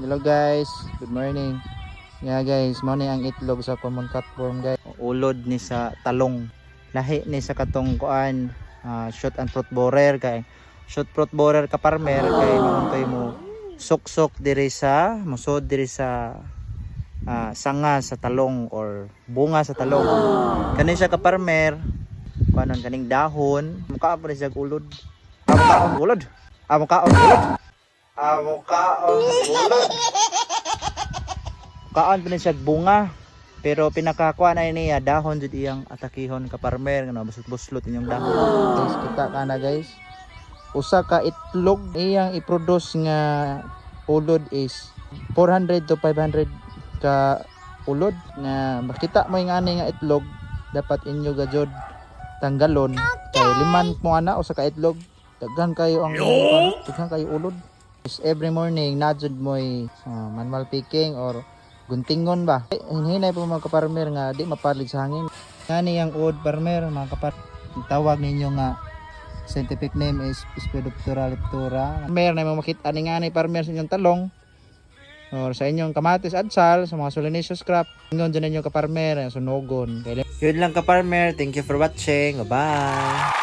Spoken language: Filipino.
Hello guys, good morning. Yeah guys, ni ang itlog sa common cutworm guys. Ulod ni sa talong. Lahi ni sa katong kuan, ah, shoot and fruit borer kay shoot fruit borer ka farmer kay mauntoy mo suksok diri sa musod diri sa ah, sanga sa talong or bunga sa talong. Kani siya ka farmer, kuanon kaning dahon, mukha pa siya ulod. Amo kaon ulod. Amo kaon ulod. Amo kaon ulod. Kaon ni siya bunga. Pero pinakakuha na niya dahon jud iyang atakihon ka farmer nga busot-buslot inyong dahon. Guys, kita ka na guys. Usa ka itlog iyang i-produce nga ulod is 400 to 500 ka ulod nga makita mo yung ani nga itlog dapat inyo gajod tanggalon kay liman mo ana usa ka itlog daghan kayo ang daghan kayo ulod every morning najud mo manual picking or guntingon ba? Hinay po mga kaparmer nga di mapalig sa hangin. Ngani ang old farmer mga kapar tawag ninyo nga scientific name is Spedoptera leptora mer na makita ni ngani farmer sa inyong talong or sa inyong kamatis adsal sa mga solanaceous crop. Ingon dyan ninyo kaparmer sunogon. Yun lang kaparmer. Thank you for watching. Bye